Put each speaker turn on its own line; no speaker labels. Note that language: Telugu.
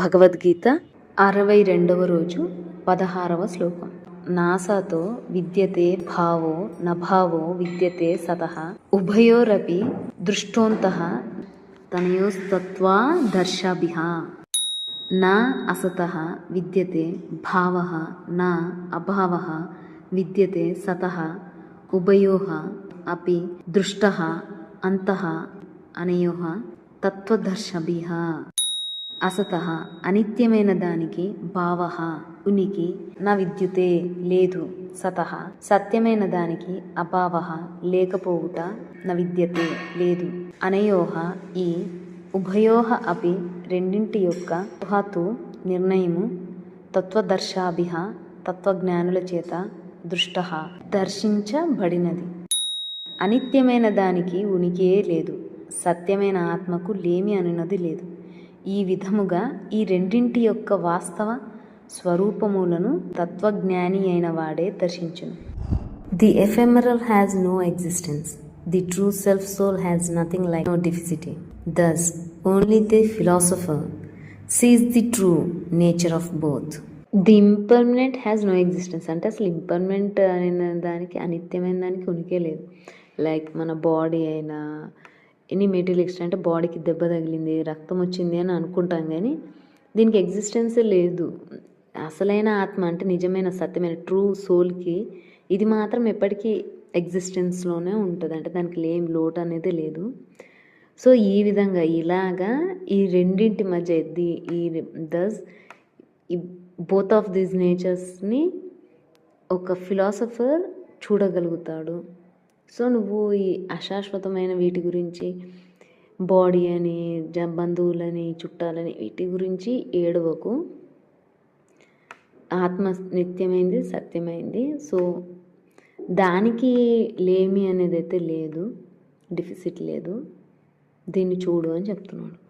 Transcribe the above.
భగవద్గీత అరవై రెండవ రోజు పదహారవ శ్లోకం. నాసాతో విద్యతే భావో నభావో విద్యతే సత ఉభయోరపి దృష్టోంత తనయోస్తత్వా దర్శాభిః. నా అసత విద్యతే భావ నా అభావ విద్యతే సత ఉభయో అపి దృష్ట అంత అనయో తత్వదర్శభిహ అసత అనిత్యమైన దానికి భావ ఉనికి నా విద్యుతే లేదు సత సత్యమైన దానికి అభావ లేకపోవుట నా విద్యతే లేదు. అనయోహ ఈ ఉభయోహ అపి రెండింటి యొక్క ఊహతు నిర్ణయము తత్వదర్శాభిహ తత్వజ్ఞానుల చేత దృష్ట దర్శించబడినది. అనిత్యమైన దానికి ఉనికియే లేదు సత్యమైన ఆత్మకు లేమి అనున్నది లేదు. ఈ విధముగా ఈ రెండింటి యొక్క వాస్తవ స్వరూపములను తత్వజ్ఞాని అయిన వాడే దర్శించును. The ephemeral has no existence the true self soul has nothing like no deficiency thus only the philosopher sees the true nature of both the impermanent has no existence అంటే అసలు ఇంపర్మనెంట్ అనే దానికి అనిత్యమైన దానికి ఉనికే లేదు. లైక్ మన బాడీ అయినా ఎనీ మెటీరియల్ ఎక్స్ట్రా అంటే బాడీకి దెబ్బ తగిలింది రక్తం వచ్చింది అని అనుకుంటాం కానీ దీనికి ఎగ్జిస్టెన్స్ లేదు. అసలైన ఆత్మ అంటే నిజమైన సత్యమైన ట్రూ సోల్కి ఇది మాత్రం ఎప్పటికీ ఎగ్జిస్టెన్స్లోనే ఉంటుంది. అంటే దానికి లేం లోటు అనేది లేదు. సో ఈ విధంగా ఇలాగా ఈ రెండింటి మధ్య ది ఈ దస్ ఈ బోత్ ఆఫ్ దీస్ నేచర్స్ని ఒక ఫిలాసఫర్ చూడగలుగుతాడు. సో నువ్వు ఈ అశాశ్వతమైన వీటి గురించి బాడీ అని జ బంధువులని చుట్టాలని వీటి గురించి ఏడవకు. ఆత్మ నిత్యమైంది సత్యమైంది. సో దానికి లేమి అనేది అయితే లేదు డిఫిసిట్ లేదు. దీన్ని చూడు అని చెప్తున్నాడు.